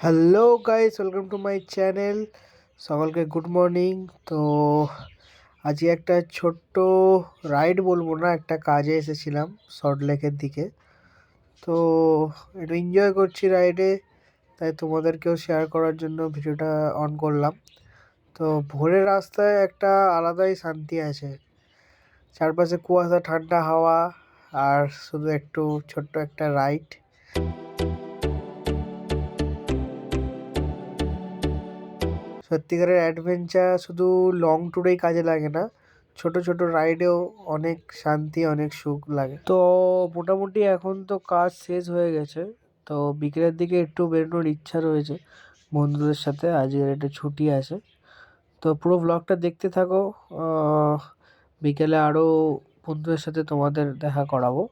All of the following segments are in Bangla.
Hello guys welcome to my channel সকলকে গুড মর্নিং তো, আজকে একটা ছোট্ট রাইড বলব না, একটা কাজে এসেছিলাম সল্ট লেকের দিকে। তো, একটু এনজয় করছি রাইডে তাই তোমাদেরকেও শেয়ার করার জন্য ভিডিওটা অন করলাম। তো, ভোরের রাস্তায় একটা আলাদাই শান্তি আছে। চারপাশে কুয়াশা, ঠান্ডা হাওয়া, আর শুধু একটু ছোট্ট একটা রাইড সত্যিকারের অ্যাডভেঞ্চার শুধু লং ট্যুরেই কাজে লাগে না, ছোট ছোট রাইডেও অনেক শান্তি, অনেক সুখ লাগে। তো মোটামুটি এখন তো কাজ শেষ হয়ে গেছে, তো বিকেলের দিকে একটু বেরোনোর ইচ্ছা রয়েছে বন্ধুদের সাথে, আজকের একটা ছুটি আছে। তো পুরো ব্লগটা দেখতে থাকো বিকেলে আরও বন্ধুদের সাথে তোমাদের দেখা করাবো।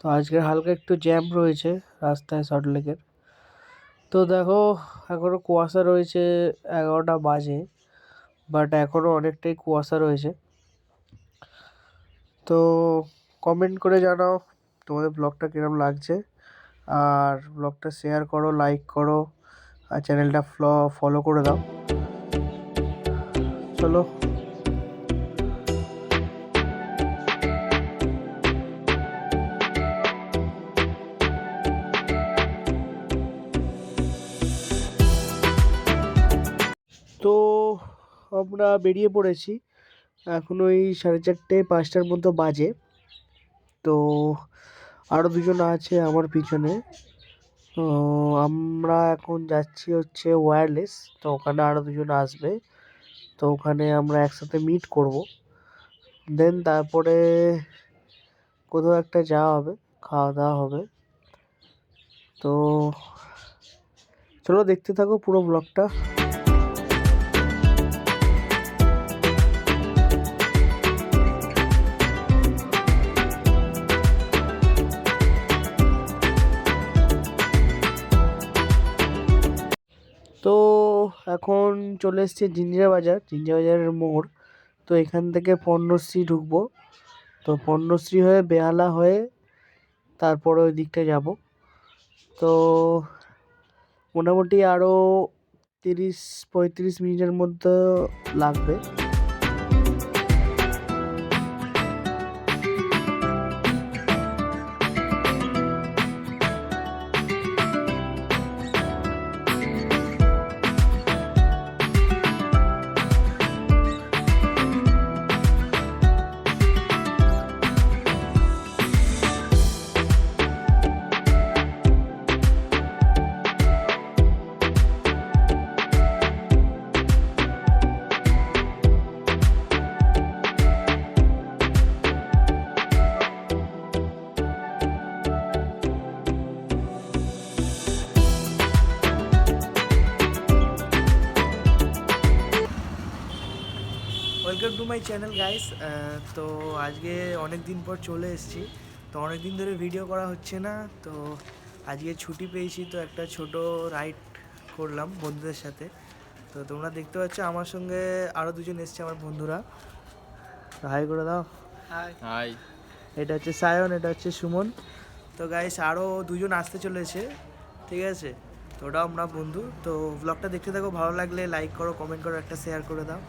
তো আজকের হালকা একটু জ্যাম রয়েছে রাস্তায় সল্টলেকের তো দেখো এখনও কুয়াশা রয়েছে এগারোটা বাজে বাট এখনও অনেকটাই কুয়াশা রয়েছে। তো কমেন্ট করে জানাও তোমাদের ব্লগটা কিরম লাগছে, আর ব্লগটা শেয়ার করো লাইক করো, আর চ্যানেলটা ফলো করে দাও। চলো। আমরা বেরিয়ে পড়েছি। এখন ওই সাড়ে চারটে, পাঁচটার মতো বাজে। তো আরও দুজন আছে আমার পিছনে। তো আমরা এখন যাচ্ছি হচ্ছে ওয়্যারলেস তো ওখানে আরও দুজন আসবে। তো ওখানে আমরা একসাথে মিট করব। দেন তারপরে কোথাও একটা যাওয়া হবে, খাওয়া দাওয়া হবে। তো চলো দেখতে থাকো পুরো ব্লগটা এখন চলে এসেছি জিঞ্জিরা বাজার জিঞ্জিরা বাজারের মোড়। তো এখান থেকে পণ্যশ্রী ঢুকবো। তো পণ্যশ্রী হয়ে বেহালা হয়ে তারপরে ওই দিকটা যাব। তো মোটামুটি আরও তিরিশ পঁয়ত্রিশ মিনিটের মধ্যে লাগবে। Welcome to my channel guys তো আজকে অনেক দিন পর চলে এসেছি। তো অনেক দিন ধরে ভিডিও করা হচ্ছে না। তো আজকে ছুটি পেয়েছি তো একটা ছোট রাইড করলাম বন্ধুদের সাথে। তো তোমরা দেখতে পাচ্ছ আমার সঙ্গে আরও দুজন এসছে আমার বন্ধুরা। হাই করে দাও। হাই এটা হচ্ছে সায়ন এটা হচ্ছে সুমন। তো গাইস আরও দুজন আসতে চলেছে। ঠিক আছে? তো ওটাও আমরা বন্ধু। তো ব্লগটা দেখতে থাকো ভালো লাগলে লাইক করো কমেন্ট করো একটা শেয়ার করে দাও।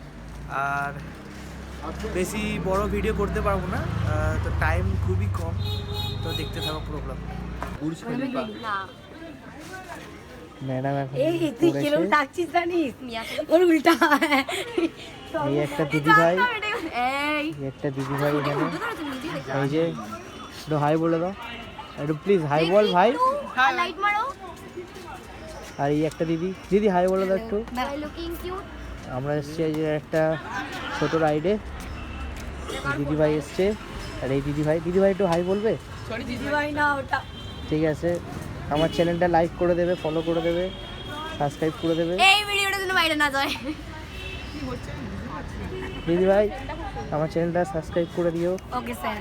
আর বেশি বড় ভিডিও করতে পারব না তো টাইম খুবই কম তো দেখতে থাকো পুরো ব্লগটা বুর্জ খলিফা ম্যাডাম এখন এই তুই কিরম ডাকছিস জানিস? ওর উল্টা। এই একটা দিদি ভাই। এই। এই একটা দিদি ভাই এখানে। এই যে একটু হাই বলে দাও। একটু প্লিজ হাই বল ভাই। লাইট মারো। আর এই একটা দিদি। দিদি হাই বলে দাও একটু। বাই লুকিং কিউট আমরা এসছি এই যে একটা ছোট রাইডে। দিদি ভাই এসছে। আর এই দিদি ভাই দিদি ভাই একটু হাই বলবে? দিদি ভাই না ওটা। ঠিক আছে। আমার চ্যানেলটা লাইক করে দেবে ফলো করে দেবে সাবস্ক্রাইব করে দেবে। এই ভিডিওটা যেন বাইরে না যায়। দিদি ভাই আমার চ্যানেলটা সাবস্ক্রাইব করে দিও। ওকে স্যার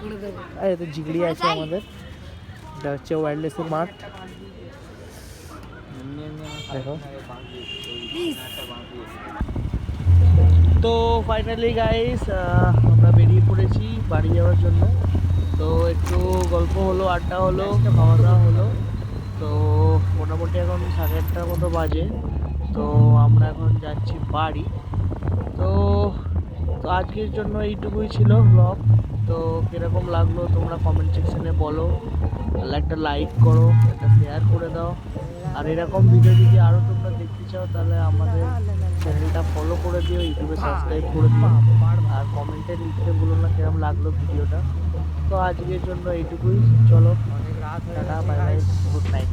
করে দেবো। আর এত জিগড়ি আছে আমাদের। এটা হচ্ছে ওয়্যারলেসের মাঠ। দেখো। তো ফাইনালি গাইস আমরা বেরিয়ে পড়েছি বাড়ি যাওয়ার জন্য। তো একটু গল্প হলো, আড্ডা হলো খাওয়া দাওয়া হলো। তো মোটামুটি এখন সাড়ে আটটার মতো বাজে। তো আমরা এখন যাচ্ছি বাড়ি। তো তো আজকের জন্য এইটুকুই ছিল ব্লগ তো কীরকম লাগল তোমরা কমেন্ট সেকশনে বলো। একটা লাইক করো, একটা শেয়ার করে দাও। আর এরকম ভিডিও যদি আরও তোমরা দেখতে চাও, তাহলে আমাদের চ্যানেলটা ফলো করে দিও ইউটিউবে সাবস্ক্রাইব করে দিও। আর কমেন্টে লিখতে বলো না কেমন লাগল ভিডিওটা তো আজকের জন্য এইটুকুই। চলো tata bye bye good night